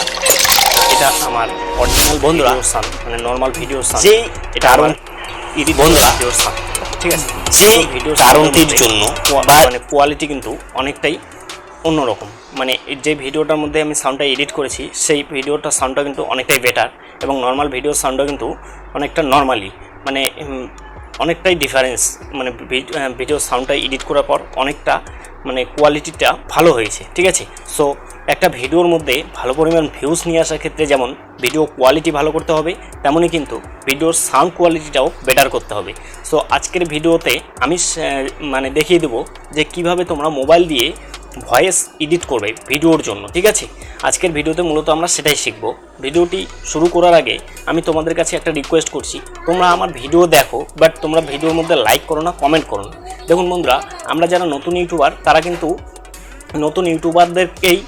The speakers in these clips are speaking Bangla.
বন্ধুরা এটা আমার অরিজিনাল বন্ধুরা সান মানে নর্মাল ভিডিও সান যে এটা কারণ ইডি বন্ধুরা, ভিডিও সান ঠিক আছে? যে ভিডিও কারণটির জন্য মানে কোয়ালিটি কিন্তু অনেকটাই অন্যরকম। মানে যে ভিডিওটার মধ্যে আমি সাউন্ডটা এডিট করেছি সেই ভিডিওটার সাউন্ডটা কিন্তু অনেকটাই বেটার এবং নর্মাল ভিডিওর সাউন্ডটা কিন্তু অনেকটা নর্মালি মানে অনেকটাই ডিফারেন্স মানে ভিডিও সাউন্ডটা এডিট করার পর অনেকটা মানে কোয়ালিটিটা ভালো হয়েছে। ঠিক আছে? সো একটা ভিডিওর মধ্যে ভালো পরিমাণ ভিউজ নিয়ে আসার ক্ষেত্রে যেমন ভিডিও কোয়ালিটি ভালো করতে হবে, তেমনই কিন্তু ভিডিওর সাউন্ড কোয়ালিটিটাও বেটার করতে হবে। সো আজকের ভিডিওতে আমি মানে দেখিয়ে দেবো যে কীভাবে তোমরা মোবাইল দিয়ে ভয়েস এডিট করবে ভিডিওর জন্য, ঠিক আছে? আজকের ভিডিওতে মূলত আমরা সেটাই শিখব। ভিডিওটি শুরু করার আগে আমি তোমাদের কাছে একটা রিকোয়েস্ট করছি। তোমরা আমার ভিডিও দেখো বাট তোমরা ভিডিওর মধ্যে লাইক করো না কমেন্ট করো না। দেখুন বন্ধুরা, আমরা যারা নতুন ইউটিউবার তারা কিন্তু নতুন ইউটিউবারদেরকেই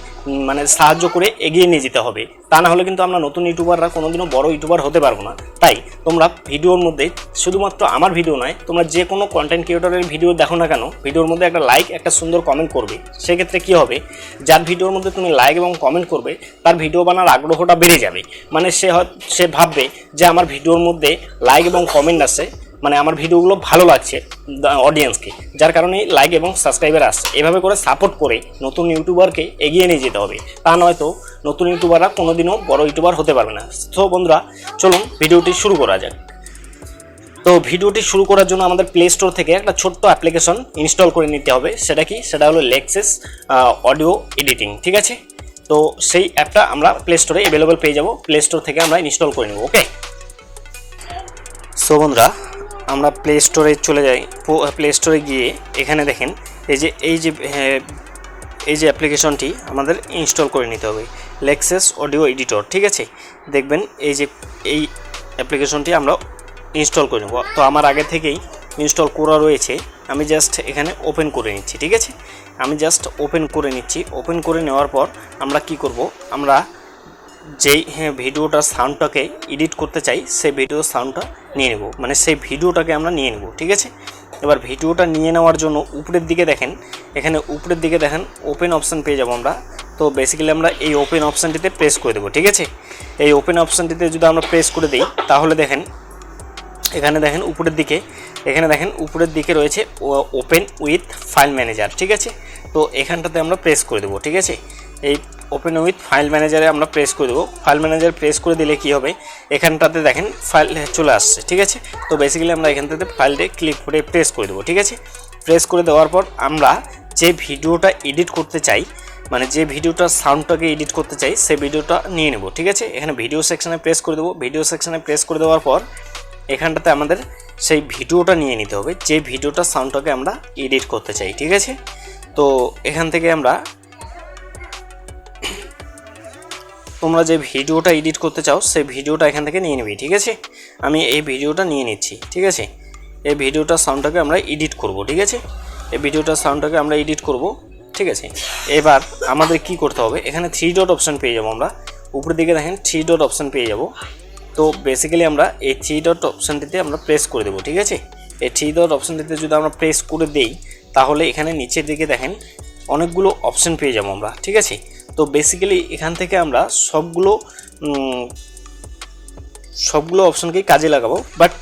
মানে সাহায্য করে এগিয়ে নিয়ে যেতে হবে। তা না হলে কিন্তু আমরা নতুন ইউটিউবাররা কোনোদিনও বড় ইউটিউবার হতে পারব না। তাই তোমরা ভিডিওর মধ্যে শুধুমাত্র আমার ভিডিও নয়, তোমরা যে কোনো কন্টেন্ট ক্রিয়েটরের ভিডিও দেখো না কেন, ভিডিওর মধ্যে একটা লাইক একটা সুন্দর কমেন্ট করবে। সেক্ষেত্রে কী হবে, যার ভিডিওর মধ্যে তুমি লাইক এবং কমেন্ট করবে, তার ভিডিও বানার আগ্রহটা বেড়ে যাবে। মানে সে সে ভাববে যে আমার ভিডিওর মধ্যে লাইক এবং কমেন্ট আসে মানে আমার ভিডিওগুলো ভালো লাগছে অডিয়েন্সকে যার কারণে লাইক এবং সাবস্ক্রাইবার আসছে। এভাবে করে সাপোর্ট করে নতুন ইউটিউবারকে এগিয়ে নিয়ে যেতে হবে। তা নয়তো নতুন ইউটিউবাররা কোনোদিনও বড় ইউটিউবার হতে পারবে না। তো বন্ধুরা, চলুন ভিডিওটি শুরু করা যাক। তো ভিডিওটি শুরু করার জন্য আমাদের প্লে স্টোর থেকে একটা ছোট্ট অ্যাপ্লিকেশন ইনস্টল করে নিতে হবে। সেটা কি? সেটা হলো লেক্সেস অডিও এডিটিং ঠিক আছে? তো সেই অ্যাপটা আমরা প্লে স্টোরে অ্যাভেলেবল পেয়ে যাব। প্লে স্টোর থেকে আমরা ইনস্টল করে নেব ওকে সো বন্ধুরা আমরা প্লে স্টোরে চলে যাই। প্লে স্টোরে গিয়ে এখানে দেখেন এই যে এই যে হ্যাঁ, এই যে অ্যাপ্লিকেশনটি আমাদের ইনস্টল করে নিতে হবে। লেক্সেস অডিও এডিটর ঠিক আছে? দেখবেন এই যে এই অ্যাপ্লিকেশনটি আমরা ইনস্টল করে নেব। তো আমার আগে থেকেই ইনস্টল করা রয়েছে। আমি জাস্ট এখানে ওপেন করে নিচ্ছি ঠিক আছে? আমি জাস্ট ওপেন করে নিচ্ছি। ওপেন করে নেওয়ার পর আমরা কি করব? আমরা যেই হ্যাঁ ভিডিওটার সাউন্ডটাকে এডিট করতে চাই সেই ভিডিওর সাউন্ডটা নিয়ে নেব। মানে সেই ভিডিওটাকে আমরা নিয়ে নেব, ঠিক আছে? এবার ভিডিওটা নিয়ে নেওয়ার জন্য উপরের দিকে দেখেন, এখানে উপরের দিকে দেখেন ওপেন অপশান পেয়ে যাব আমরা। তো বেসিক্যালি আমরা এই ওপেন অপশানটিতে প্রেস করে দেবো, ঠিক আছে? এই ওপেন অপশানটিতে যদি আমরা প্রেস করে দিই, তাহলে দেখেন, এখানে দেখেন উপরের দিকে, এখানে দেখেন উপরের দিকে রয়েছে ওপেন উইথ ফাইল ম্যানেজার ঠিক আছে? তো এখানটাতে আমরা প্রেস করে দেবো, ঠিক আছে? এই ওপেন উইথ ফাইল ম্যানেজারে আমরা প্রেস করে দেবো। ফাইল ম্যানেজার প্রেস করে দিলে কি হবে? এখানটাতে দেখেন ফাইল চলে আসছে, ঠিক আছে? তো বেসিক্যালি আমরা এখানটাতে ফাইলটা ক্লিক করে প্রেস করে দেবো, ঠিক আছে? প্রেস করে দেওয়ার পর আমরা যে ভিডিওটা এডিট করতে চাই মানে যে ভিডিওটার সাউন্ডটাকে এডিট করতে চাই, সেই ভিডিওটা নিয়ে নেব, ঠিক আছে? এখানে ভিডিও সেকশানে প্রেস করে দেবো। ভিডিও সেকশানে প্রেস করে দেওয়ার পর এখানটাতে আমাদের সেই ভিডিওটা নিয়ে নিতে হবে, যে ভিডিওটার সাউন্ডটাকে আমরা এডিট করতে চাই, ঠিক আছে? তো এখান থেকে আমরা তোমরা যে ভিডিওটা এডিট করতে চাও, সেই ভিডিওটা এখান থেকে নিয়ে নিবি, ঠিক আছে? আমি এই ভিডিওটা নিয়ে নিচ্ছি, ঠিক আছে? এই ভিডিওটার সাউন্ডটাকে আমরা এডিট করব, ঠিক আছে? এই ভিডিওটার সাউন্ডটাকে আমরা এডিট করব, ঠিক আছে? এবার আমাদের কি করতে হবে? এখানে থ্রি ডট অপশান পেয়ে যাব আমরা। উপরের দিকে দেখেন থ্রি ডট অপশান পেয়ে যাব। তো বেসিক্যালি আমরা এই থ্রি ডট অপশানটিতে আমরা প্রেস করে দেবো, ঠিক আছে? এই থ্রি ডট অপশানটিতে যদি আমরা প্রেস করে দেই, তাহলে এখানে নিচের দিকে দেখেন, অনেকগুলো অপশান পেয়ে যাব আমরা, ঠিক আছে? তো বেসিক্যালি এখান থেকে আমরা সবগুলো সবগুলো অপশনকেই কাজে লাগাবো। বাট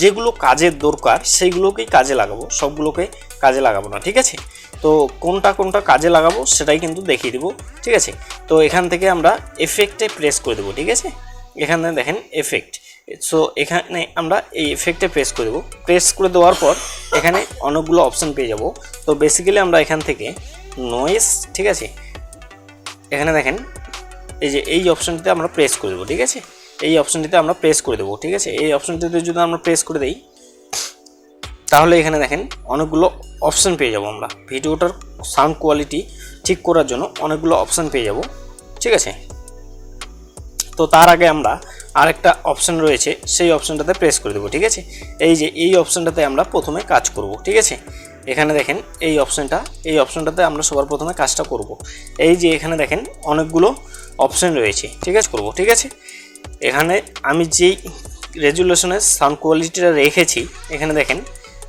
যেগুলো কাজের দরকার, সেইগুলোকেই কাজে লাগাবো। সবগুলোকে কাজে লাগাবো না, ঠিক আছে? তো কোনটা কোনটা কাজে লাগাবো সেটাই কিন্তু দেখিয়ে দেবো, ঠিক আছে? তো এখান থেকে আমরা এফেক্টে প্রেস করে দেবো, ঠিক আছে? এখানে দেখেন এফেক্ট সো এখানে আমরা এই এফেক্টে প্রেস করে দেবো। প্রেস করে দেওয়ার পর এখানে অনেকগুলো অপশান পেয়ে যাব। তো বেসিক্যালি আমরা এখান থেকে নয়েস ঠিক আছে? এখানে দেখেন, এই যে এই অপশানটিতে আমরা প্রেস করে দেবো, ঠিক আছে? এই অপশনটিতে আমরা প্রেস করে দেবো, ঠিক আছে? এই অপশানটিতে যদি আমরা প্রেস করে দিই, তাহলে এখানে দেখেন অনেকগুলো অপশান পেয়ে যাব আমরা। ভিডিওটার সাউন্ড কোয়ালিটি ঠিক করার জন্য অনেকগুলো অপশান পেয়ে যাব, ঠিক আছে? তো তার আগে আমরা আরেকটা অপশান রয়েছে, সেই অপশানটাতে প্রেস করে দেবো, ঠিক আছে? এই যে এই অপশানটাতে আমরা প্রথমে কাজ করব, ঠিক আছে? এখানে দেখেন এই অপশানটা এই অপশানটাতে আমরা সবার প্রথমে কাজটা করব। এই যে এখানে দেখেন অনেকগুলো অপশান রয়েছে। ঠিক আছে, করব। ঠিক আছে? এখানে আমি যেই রেজুলেশনের সাউন্ড কোয়ালিটিটা রেখেছি, এখানে দেখেন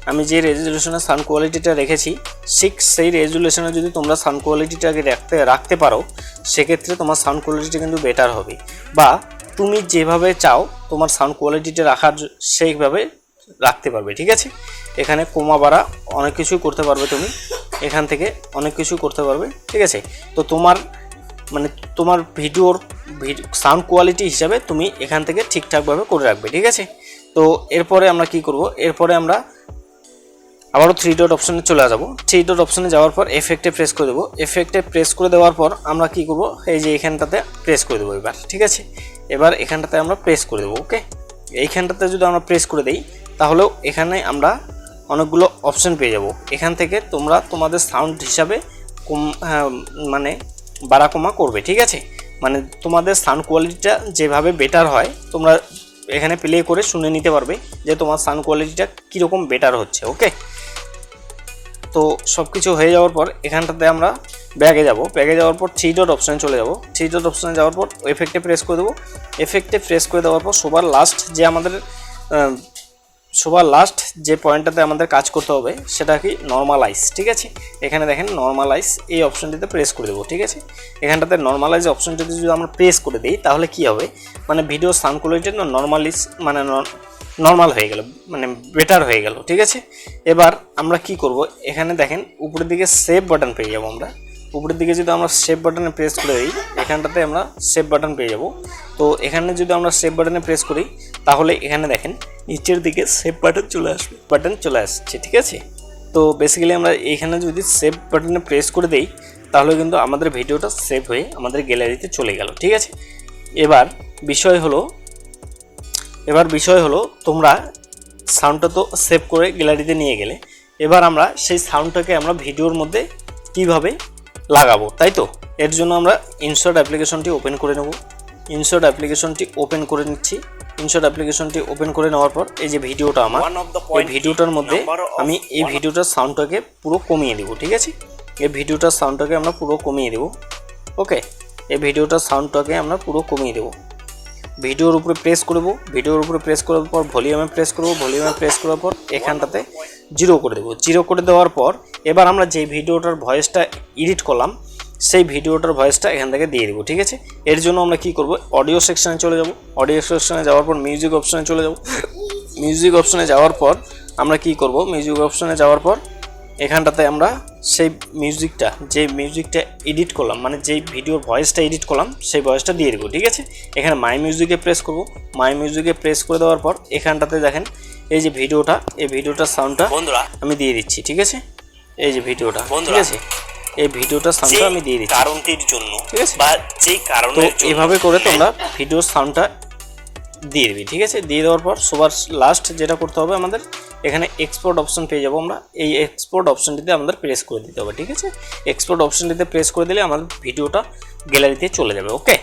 আমি যে রেজুলেশনের সাউন্ড কোয়ালিটিটা রেখেছি, ঠিক সেই রেজুলেশনে যদি তোমরা সাউন্ড কোয়ালিটিটাকে রাখতে রাখতে পারো, সেক্ষেত্রে তোমার সাউন্ড কোয়ালিটিটা কিন্তু বেটার হবে। বা তুমি যেভাবে চাও, তোমার সাউন্ড কোয়ালিটিটা রাখার, সেইভাবে রাখতে পারবে। ঠিক আছে? এখানে কমা বাড়া অনেক কিছুই করতে পারবে তুমি। এখান থেকে অনেক কিছু করতে পারবে, ঠিক আছে? তো তোমার মানে তোমার ভিডিওর সাউন্ড কোয়ালিটি হিসাবে তুমি এখান থেকে ঠিকঠাকভাবে করে রাখবে, ঠিক আছে? তো এরপরে আমরা কি করব? এরপরে আমরা আবারও থ্রি ডট অপশনে চলে যাব। থ্রি ডট অপশনে যাওয়ার পর এফেক্টে প্রেস করে দেবো। এফেক্টে প্রেস করে দেওয়ার পর আমরা কি করব? এই যে এখানটাতে প্রেস করে দেবো এবার, ঠিক আছে? এবার এখানটাতে আমরা প্রেস করে দেবো ওকে এইখানটাতে যদি আমরা প্রেস করে দিই, তাহলেও এখানে আমরা অনেকগুলো অপশান পেয়ে যাব। এখান থেকে তোমরা তোমাদের সাউন্ড হিসাবে কম মানে বাড়া কমা করবে, ঠিক আছে? মানে তোমাদের সাউন্ড কোয়ালিটিটা যেভাবে বেটার হয়, তোমরা এখানে প্লে করে শুনে নিতে পারবে যে তোমার সাউন্ড কোয়ালিটিটা কীরকম বেটার হচ্ছে ওকে তো সব কিছু হয়ে যাওয়ার পর এখানটাতে আমরা ব্যাগে যাব। ব্যাগে যাওয়ার পর থ্রি ডট অপশানে চলে যাব। থ্রি ডট অপশানে যাওয়ার পর এফেক্টে প্রেস করে দেবো। এফেক্টে প্রেস করে দেওয়ার পর সবার লাস্ট যে আমাদের সবার লাস্ট যে পয়েন্টটাতে আমাদের কাজ করতে হবে, সেটা কি নর্মালাইজ ঠিক আছে? এখানে দেখেন নর্মালাইজ এই অপশনটিতে প্রেস করে দেবো, ঠিক আছে? এখানটাতে নর্মালাইজ অপশনটিতে যদি আমরা প্রেস করে দিই, তাহলে কি হবে? মানে ভিডিও সাউন্ড কোয়ালিটি নর্মালিস মানে নর্মাল হয়ে গেল মানে বেটার হয়ে গেল, ঠিক আছে? এবার আমরা কি করব? এখানে দেখেন উপরের দিকে সেভ বাটন পেয়ে যাব আমরা। উপরের দিকে যদি আমরা সেভ বাটনে প্রেস করে দিই, এখানটাতে আমরা সেভ বাটন পেয়ে যাব। তো এখানে যদি আমরা সেভ বাটনে প্রেস করি, তাহলে এখানে দেখেন নিচের দিকে সেভ বাটন চলে আসবে বাটন চলে আসছে, ঠিক আছে? তো বেসিক্যালি আমরা এখানে যদি সেভ বাটনে প্রেস করে দেই, তাহলে কিন্তু আমাদের ভিডিওটা সেভ হয়ে আমাদের গ্যালারিতে চলে গেল, ঠিক আছে? এবার বিষয় হলো, এবার বিষয় হলো তোমরা সাউন্ডটা তো সেভ করে গ্যালারিতে নিয়ে গেলে। এবার আমরা সেই সাউন্ডটাকে আমরা ভিডিওর মধ্যে কীভাবে লাগাবো তাই তো? এর জন্য আমরা ইনশর্ট অ্যাপ্লিকেশনটি ওপেন করে নেব। ইনশর্ট অ্যাপ্লিকেশনটি ওপেন করে নিচ্ছি। ইনশর্ট অ্যাপ্লিকেশনটি ওপেন করে নেওয়ার পর এই যে ভিডিওটা আমার এই ভিডিওটার মধ্যে আমি এই ভিডিওটার সাউন্ডটাকে পুরো কমিয়ে দেবো ঠিক আছে? এই ভিডিওটার সাউন্ডটাকে আমরা পুরো কমিয়ে দেবো। ওকে এই ভিডিওটার সাউন্ডটাকে আমরা পুরো কমিয়ে দেবো। ভিডিওর উপরে প্রেস করব, ভিডিওর উপরে প্রেস করার পর ভলিউমে প্রেস করব ভলিউমে প্রেস করার পর এখানটাতে জিরো করে দেবো। জিরো করে দেওয়ার পর এবার আমরা যে ভিডিওটার ভয়েসটা এডিট করলাম, সেই ভিডিওটার ভয়েসটা এখান থেকে দিয়ে দেবো, ঠিক আছে? এর জন্য আমরা কি করব? অডিও সেকশনে চলে যাব। অডিও সেকশনে যাওয়ার পর মিউজিক অপশনে চলে যাব। মিউজিক অপশনে যাওয়ার পর আমরা কি করব? মিউজিক অপশনে যাওয়ার পর এখানটাতে আমরা সেই মিউজিকটা যে মিউজিকটা এডিট করলাম মানে যেই ভিডিওর ভয়েসটা এডিট করলাম সেই ভয়েসটা দিয়ে দেবো ঠিক আছে? এখানে মাই মিউজিকে প্রেস করব। মাই মিউজিকে প্রেস করে দেওয়ার পর এখানটাতে দেখেন এই যে ভিডিওটা এই ভিডিওটার সাউন্ডটা বন্ধুরা। আমি দিয়ে দিচ্ছি ঠিক আছে? এই যে ভিডিওটা ঠিক আছে? এই ভিডিওটার সাউন্ডটা আমি দিয়ে দিচ্ছি। কারণটির জন্য ঠিক আছে? বা যেই তো কারণের এভাবে করে তোমরা ভিডিওর সাউন্ডটা দিয়ে দিবি ঠিক আছে? দিয়ে দেওয়ার পর সবার লাস্ট যেটা করতে হবে আমাদের এখানে এক্সপোর্ট অপশন পেয়ে যাব আমরা। এই এক্সপোর্ট অপশনটিতে আমাদের প্রেস করে দিতে হবে, ঠিক আছে? এক্সপোর্ট অপশনটিতে প্রেস করে দিলে আমাদের ভিডিওটা গ্যালারিতে চলে যাবে ওকে